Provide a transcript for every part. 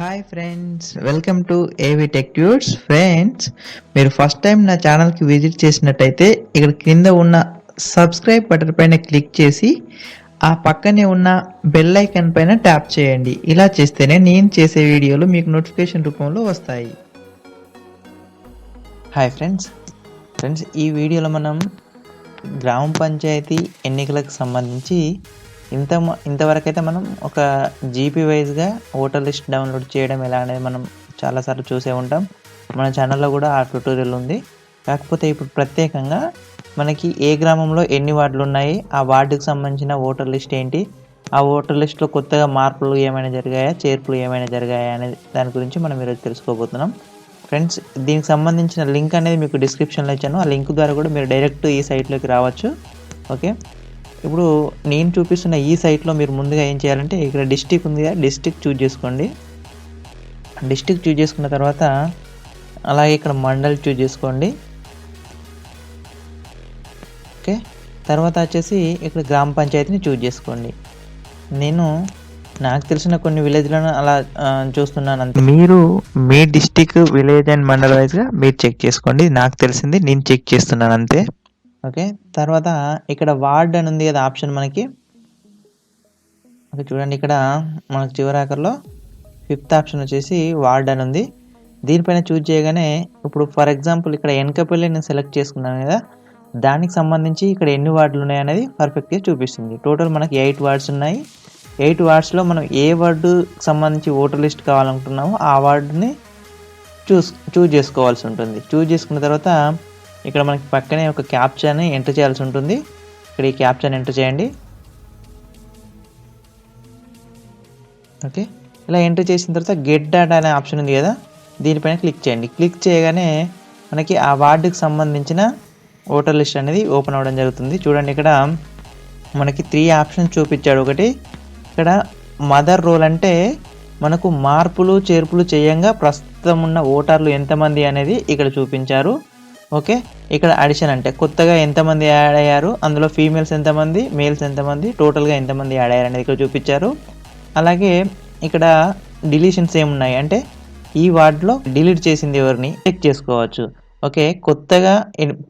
Hi friends welcome to AV tech tours friends మీరు first time నా ఛానల్కి visit చేసినట్టయితే ఇక్కడ కింద ఉన్న సబ్స్క్రైబ్ బటన్ పైన క్లిక్ చేసి ఆ పక్కనే ఉన్న బెల్ ఐకన్ పైన ట్యాప్ చేయండి. ఇలా చేస్తేనే నేను చేసే వీడియోలు మీకు నోటిఫికేషన్ రూపంలో వస్తాయి. హాయ్ ఫ్రెండ్స్ ఫ్రెండ్స్ ఈ వీడియోలో మనం గ్రామ పంచాయతీ ఎన్నికలకు సంబంధించి ఇంత ఇంతవరకు అయితే మనం ఒక జీపీ వైజ్గా ఓటర్ లిస్ట్ డౌన్లోడ్ చేయడం ఎలా అనేది మనం చాలాసార్లు చూసే ఉంటాం. మన ఛానల్లో కూడా ఆ ట్యూటోరియల్ ఉంది. కాకపోతే ఇప్పుడు ప్రత్యేకంగా మనకి ఏ గ్రామంలో ఎన్ని వార్డులు ఉన్నాయి ఆ వార్డుకి సంబంధించిన ఓటర్ లిస్ట్ ఏంటి ఆ ఓటర్ లిస్ట్లో కొత్తగా మార్పులు ఏమైనా జరిగాయా చేర్పులు ఏమైనా జరిగాయా అనే దాని గురించి మనం ఈరోజు తెలుసుకోబోతున్నాం. ఫ్రెండ్స్ దీనికి సంబంధించిన లింక్ అనేది మీకు డిస్క్రిప్షన్లో ఇచ్చాను. ఆ లింక్ ద్వారా కూడా మీరు డైరెక్ట్ ఈ సైట్లోకి రావచ్చు. ఓకే? ఇప్పుడు నేను చూపిస్తున్న ఈ సైట్లో మీరు ముందుగా ఏం చేయాలంటే ఇక్కడ డిస్టిక్ ఉంది కదా డిస్టిక్ చూజ్ చేసుకోండి. డిస్టిక్ చూజ్ చేసుకున్న తర్వాత అలాగే ఇక్కడ మండల్ చూజ్ చేసుకోండి. ఓకే తర్వాత వచ్చేసి ఇక్కడ గ్రామ పంచాయతీని చూజ్ చేసుకోండి. నేను నాకు తెలిసిన కొన్ని విలేజ్లను అలా చూస్తున్నాను అంతే. మీరు మీ డిస్టిక్ విలేజ్ అండ్ మండల్ వైజ్గా మీరు చెక్ చేసుకోండి. నాకు తెలిసింది నేను చెక్ చేస్తున్నాను అంతే. ఓకే? తర్వాత ఇక్కడ వార్డ్ అని ఉంది కదా ఆప్షన్ మనకి. ఓకే చూడండి ఇక్కడ మనకు చివరాకర్లో ఫిఫ్త్ ఆప్షన్ వచ్చేసి వార్డ్ అని ఉంది. దీనిపైన చూజ్ చేయగానే ఇప్పుడు ఫర్ ఎగ్జాంపుల్ ఇక్కడ వెనకపల్లి నేను సెలెక్ట్ చేసుకున్నాను కదా దానికి సంబంధించి ఇక్కడ ఎన్ని వార్డులు ఉన్నాయి అనేది పర్ఫెక్ట్గా చూపిస్తుంది. టోటల్ మనకి ఎయిట్ వార్డ్స్ ఉన్నాయి. ఎయిట్ వార్డ్స్లో మనం ఏ వార్డు సంబంధించి ఓటర్ లిస్ట్ కావాలనుకుంటున్నామో ఆ వార్డుని చూస్ చూజ్ చేసుకోవాల్సి ఉంటుంది. చూజ్ చేసుకున్న తర్వాత ఇక్కడ మనకి పక్కనే ఒక క్యాప్చాని ఎంటర్ చేయాల్సి ఉంటుంది. ఇక్కడ ఈ క్యాప్చాని ఎంటర్ చేయండి. ఓకే. ఇలా ఎంటర్ చేసిన తర్వాత గెట్ డాటా అనే ఆప్షన్ ఉంది కదా దీనిపైన క్లిక్ చేయండి. క్లిక్ చేయగానే మనకి ఆ వార్డుకి సంబంధించిన ఓటర్ లిస్ట్ అనేది ఓపెన్ అవ్వడం జరుగుతుంది. చూడండి ఇక్కడ మనకి త్రీ ఆప్షన్స్ చూపించాడు ఒకటి. ఇక్కడ మదర్ రోల్ అంటే మనకు మార్పులు చేర్పులు చేయంగా ప్రస్తుతం ఉన్న ఓటర్లు ఎంతమంది అనేది ఇక్కడ చూపించారు. ఓకే? ఇక్కడ అడిషన్ అంటే కొత్తగా ఎంతమంది యాడ్ అయ్యారు? అందులో ఫీమేల్స్ ఎంతమంది మేల్స్ ఎంతమంది టోటల్గా ఎంతమంది యాడ్ అయ్యారు అనేది ఇక్కడ చూపించారు. అలాగే ఇక్కడ డిలీషన్స్ ఏమున్నాయి? అంటే ఈ వార్డులో డిలీట్ చేసింది ఎవరిని? చెక్ చేసుకోవచ్చు. ఓకే? కొత్తగా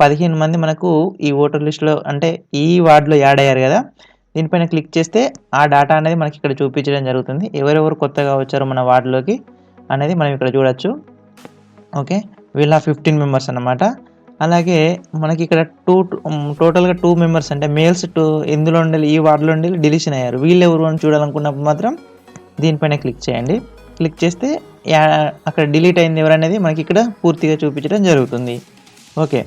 పదిహేను మంది మనకు ఈ ఓటర్ లిస్ట్లో అంటే ఈ వార్డులో యాడ్ అయ్యారు కదా? దీనిపైన క్లిక్ చేస్తే ఆ డేటా అనేది మనకి ఇక్కడ చూపించడం జరుగుతుంది. ఎవరెవరు కొత్తగా వచ్చారో మన వార్డులోకి అనేది మనం ఇక్కడ చూడొచ్చు. ఓకే? వీళ్ళ ఫిఫ్టీన్ మెంబర్స్ అన్నమాట. అలాగే మనకి ఇక్కడ టూ టోటల్గా టూ మెంబర్స్ అంటే మేల్స్ టూ ఇందులో ఉండాలి ఈ వార్డులో ఉండి డిలీషన్ అయ్యారు. వీళ్ళు ఎవరు అని చూడాలనుకున్నప్పుడు మాత్రం దీనిపైన క్లిక్ చేయండి. క్లిక్ చేస్తే అక్కడ డిలీట్ అయింది ఎవరనేది మనకి ఇక్కడ పూర్తిగా చూపించడం జరుగుతుంది. ఓకే.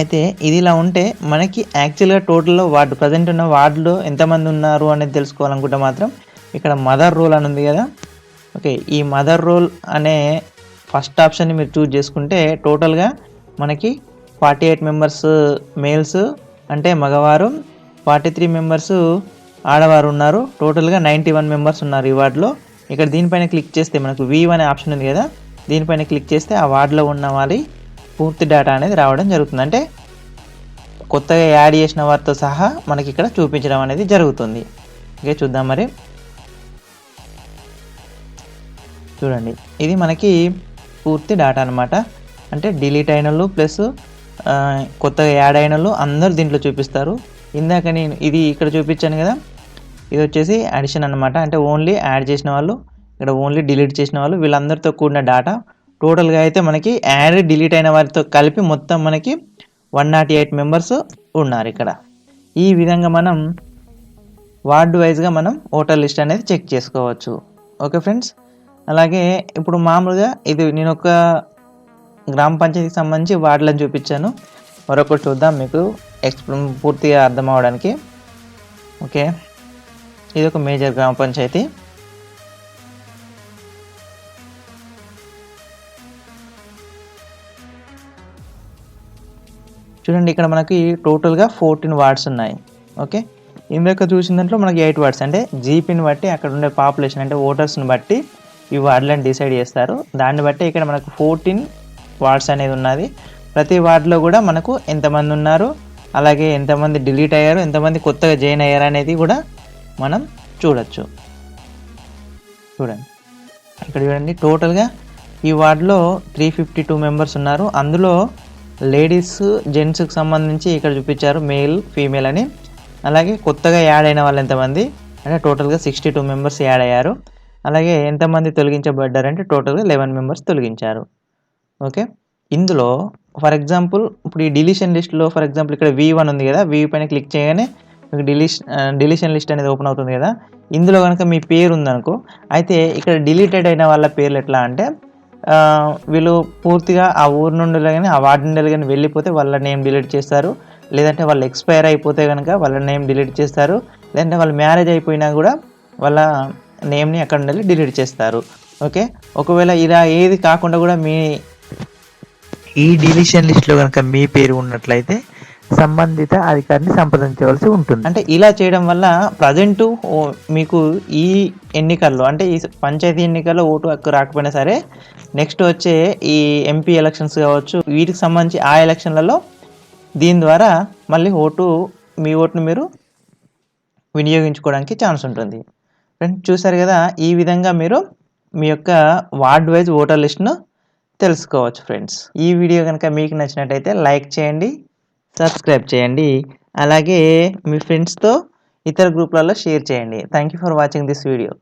అయితే ఇది ఇలా ఉంటే మనకి యాక్చువల్గా టోటల్లో వార్డు ప్రజెంట్ ఉన్న వార్డులో ఎంతమంది ఉన్నారు అనేది తెలుసుకోవాలనుకుంటే మాత్రం ఇక్కడ మదర్ రోల్ అని ఉంది కదా. ఓకే ఈ మదర్ రోల్ అనే ఫస్ట్ ఆప్షన్ని మీరు చూజ్ చేసుకుంటే టోటల్గా మనకి ఫార్టీ ఎయిట్ మెంబర్స్ మేల్స్ అంటే మగవారు ఫార్టీ త్రీ మెంబర్స్ ఆడవారు ఉన్నారు. టోటల్గా నైంటీ వన్ మెంబర్స్ ఉన్నారు ఈ వార్డులో. ఇక్కడ దీనిపైన క్లిక్ చేస్తే మనకు వీ అనే ఆప్షన్ ఉంది కదా. దీనిపైన క్లిక్ చేస్తే ఆ వార్డులో ఉన్న వారి పూర్తి డేటా అనేది రావడం జరుగుతుంది. అంటే కొత్తగా యాడ్ చేసిన వారితో సహా మనకి ఇక్కడ చూపించడం అనేది జరుగుతుంది. ఓకే చూద్దాం మరి. చూడండి. ఇది మనకి పూర్తి డేటా అనమాట అంటే డిలీట్ అయిన వాళ్ళు ప్లస్ కొత్తగా యాడ్ అయిన వాళ్ళు అందరు దీంట్లో చూపిస్తారు. ఇందాక నేను ఇది ఇక్కడ చూపించాను కదా ఇది వచ్చేసి అడిషన్ అనమాట అంటే ఓన్లీ యాడ్ చేసిన వాళ్ళు ఇక్కడ ఓన్లీ డిలీట్ చేసిన వాళ్ళు వీళ్ళందరితో కూడిన డేటా టోటల్గా అయితే మనకి యాడ్ డిలీట్ అయిన వారితో కలిపి మొత్తం మనకి వన్ నాట్ ఎయిట్ మెంబర్స్ ఉన్నారు ఇక్కడ. ఈ విధంగా మనం వార్డ్ వైజ్గా మనం ఓటర్ లిస్ట్ అనేది చెక్ చేసుకోవచ్చు. Okay friends? అలాగే ఇప్పుడు మామూలుగా ఇది నేను ఒక గ్రామ పంచాయతీకి సంబంధించి వార్డులను చూపించాను. మరొకటి చూద్దాం మీకు ఎక్స్ప్ల పూర్తిగా అర్థం అవడానికి ఓకే. ఇది ఒక మేజర్ గ్రామ పంచాయతీ. చూడండి ఇక్కడ మనకి టోటల్గా ఫోర్టీన్ వార్డ్స్ ఉన్నాయి. ఓకే. ఇందాక చూసిన దాంట్లో మనకి ఎయిట్ వార్డ్స్. అంటే జీపీని బట్టి అక్కడ ఉండే పాపులేషన్ అంటే ఓటర్స్ని బట్టి ఈ వార్డులను డిసైడ్ చేస్తారు. దాన్ని బట్టి ఇక్కడ మనకు ఫోర్టీన్ వార్డ్స్ అనేది ఉన్నది. ప్రతి వార్డులో కూడా మనకు ఎంతమంది ఉన్నారు అలాగే ఎంతమంది డిలీట్ అయ్యారు ఎంతమంది కొత్తగా జాయిన్ అయ్యారు అనేది కూడా మనం చూడొచ్చు. చూడండి. ఇక్కడ చూడండి టోటల్గా ఈ వార్డులో త్రీ ఫిఫ్టీ టూ మెంబర్స్ ఉన్నారు. అందులో లేడీస్ జెంట్స్కి సంబంధించి ఇక్కడ చూపించారు మేల్ ఫీమేల్ అని. అలాగే కొత్తగా యాడ్ అయిన వాళ్ళు ఎంతమంది? అంటే టోటల్గా సిక్స్టీ టూ మెంబర్స్ యాడ్ అయ్యారు. అలాగే ఎంతమంది తొలగించబడ్డారంటే టోటల్గా లెవెన్ మెంబర్స్ తొలగించారు. ఓకే? ఇందులో ఫర్ ఎగ్జాంపుల్ ఇప్పుడు ఈ డిలీషన్ లిస్ట్లో ఫర్ ఎగ్జాంపుల్ ఇక్కడ వి వన్ ఉంది కదా వి పైన క్లిక్ చేయగానే మీకు డిలీష్ డిలీషన్ లిస్ట్ అనేది ఓపెన్ అవుతుంది కదా. ఇందులో కనుక మీ పేరు ఉందనుకో అయితే ఇక్కడ డిలీటెడ్ అయిన వాళ్ళ పేర్లు ఎట్లా అంటే వీళ్ళు పూర్తిగా ఆ ఊరు నుండి కానీ ఆ వార్డు నుండి కానీ వెళ్ళిపోతే వాళ్ళ నేమ్ డిలీట్ చేస్తారు. లేదంటే వాళ్ళు ఎక్స్పైర్ అయిపోతే కనుక వాళ్ళ నేమ్ డిలీట్ చేస్తారు. లేదంటే వాళ్ళు మ్యారేజ్ అయిపోయినా కూడా వాళ్ళ నేమ్ని అక్కడ నుండి డిలీట్ చేస్తారు. ఓకే? ఒకవేళ ఇలా ఏది కాకుండా కూడా మీ ఈ డిలీషన్ లిస్ట్లో కనుక మీ పేరు ఉన్నట్లయితే సంబంధిత అధికారిని సంప్రదించవలసి ఉంటుంది. అంటే ఇలా చేయడం వల్ల ప్రజెంట్ మీకు ఈ ఎన్నికల్లో అంటే ఈ పంచాయతీ ఎన్నికల్లో ఓటు హక్కు రాకపోయినా సరే నెక్స్ట్ వచ్చే ఈ ఎంపీ ఎలక్షన్స్ కావచ్చు వీటికి సంబంధించి ఆ ఎలక్షన్లలో దీని ద్వారా మళ్ళీ ఓటు మీ ఓటును మీరు వినియోగించుకోవడానికి ఛాన్స్ ఉంటుంది. ఫ్రెండ్స్ చూసారు కదా? ఈ విధంగా మీరు మీ యొక్క వార్డ్ వైజ్ ఓటర్ లిస్ట్ను తెలుసుకోవచ్చు ఫ్రెండ్స్. ఈ వీడియో కనుక మీకు నచ్చినట్టయితే లైక్ చేయండి సబ్స్క్రైబ్ చేయండి అలాగే మీ ఫ్రెండ్స్తో ఇతర గ్రూప్లలో షేర్ చేయండి. Thank you for watching this video